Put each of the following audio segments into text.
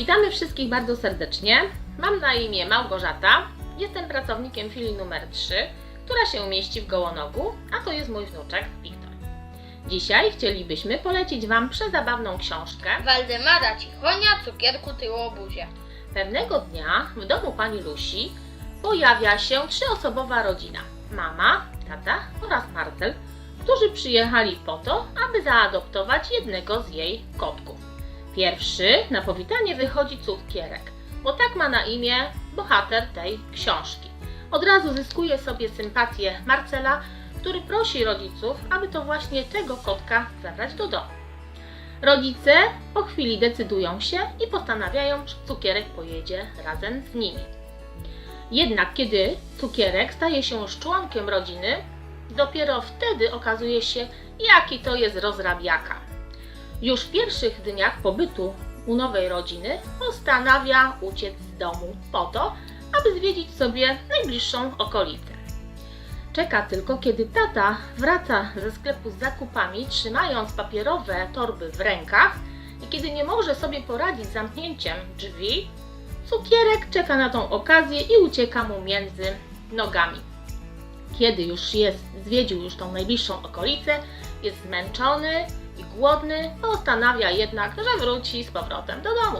Witamy wszystkich bardzo serdecznie. Mam na imię Małgorzata. Jestem pracownikiem filii numer 3, która się mieści w Gołonogu, a to jest mój wnuczek Wiktor. Dzisiaj chcielibyśmy polecić Wam przezabawną książkę. Waldemara Cichonia, cukierku tyłobuzie. Pewnego dnia w domu pani Lusi pojawia się trzyosobowa rodzina. Mama, tata oraz Marcel, którzy przyjechali po to, aby zaadoptować jednego z jej kotków. Pierwszy na powitanie wychodzi cukierek, bo tak ma na imię bohater tej książki. Od razu zyskuje sobie sympatię Marcela, który prosi rodziców, aby to właśnie tego kotka zabrać do domu. Rodzice po chwili decydują się i postanawiają, że cukierek pojedzie razem z nimi. Jednak kiedy cukierek staje się już członkiem rodziny, dopiero wtedy okazuje się, jaki to jest rozrabiaka. Już w pierwszych dniach pobytu u nowej rodziny postanawia uciec z domu po to, aby zwiedzić sobie najbliższą okolicę. Czeka tylko, kiedy tata wraca ze sklepu z zakupami, trzymając papierowe torby w rękach i kiedy nie może sobie poradzić z zamknięciem drzwi, cukierek czeka na tą okazję i ucieka mu między nogami. Kiedy już jest, zwiedził już tą najbliższą okolicę, jest zmęczony i głodny, postanawia jednak, że wróci z powrotem do domu.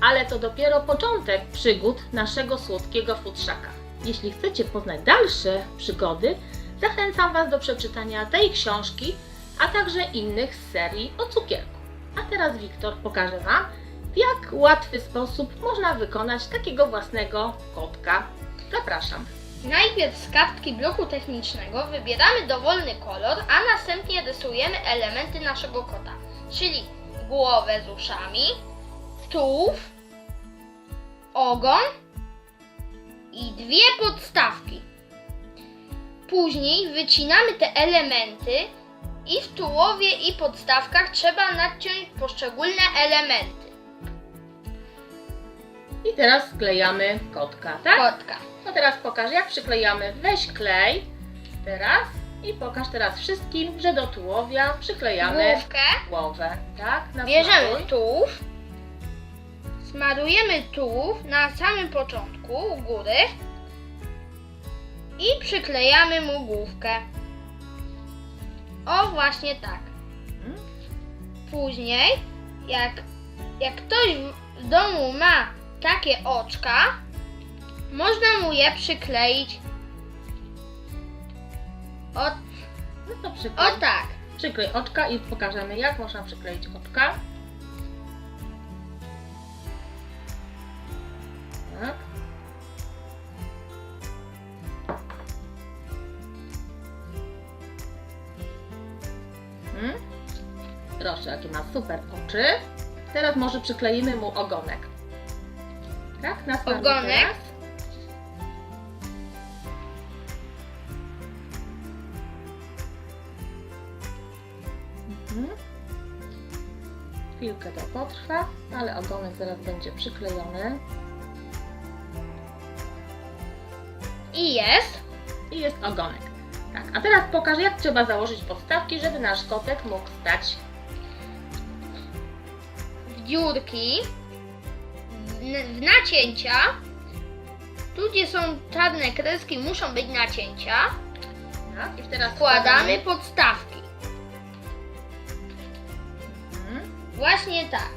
Ale to dopiero początek przygód naszego słodkiego futrzaka. Jeśli chcecie poznać dalsze przygody, zachęcam Was do przeczytania tej książki, a także innych z serii o cukierku. A teraz Wiktor pokaże Wam, w jak łatwy sposób można wykonać takiego własnego kotka. Zapraszam. Najpierw z kartki bloku technicznego wybieramy dowolny kolor, a następnie rysujemy elementy naszego kota, czyli głowę z uszami, tułów, ogon i dwie podstawki. Później wycinamy te elementy i w tułowie i podstawkach trzeba naciąć poszczególne elementy I teraz sklejamy kotka, tak? kotka. No teraz pokaż, jak przyklejamy. Weź klej teraz i pokaż teraz wszystkim, że do tułowia przyklejamy Główkę głowę, tak? Bierzemy Nasmaruj. tułów, smarujemy tułów na samym początku u góry i przyklejamy mu główkę. O, właśnie tak. Mhm. Później, jak, jak ktoś w domu ma takie oczka, można mu je przykleić o, No to przyklej. o tak. Przyklej oczka i pokażemy, jak można przykleić oczka. Tak. Mhm. Proszę, jakie ma super oczy. Teraz może przykleimy mu ogonek. Tak? Na stronie Ogonek? teraz. Mhm. Chwilkę to potrwa, ale ogonek zaraz będzie przyklejony. I jest. I jest ogonek. Tak, a teraz pokażę, jak trzeba założyć podstawki, żeby nasz kotek mógł stać. w dziurki, w nacięcia. Tu, gdzie są czarne kreski, muszą być nacięcia. Tak? I teraz Wkładamy podstawki. Mhm. Właśnie tak.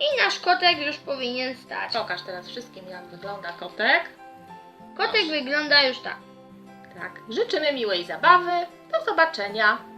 I nasz kotek już powinien stać. Pokaż teraz wszystkim, jak wygląda kotek. Kotek wygląda już tak. Tak. Życzymy miłej zabawy. Do zobaczenia.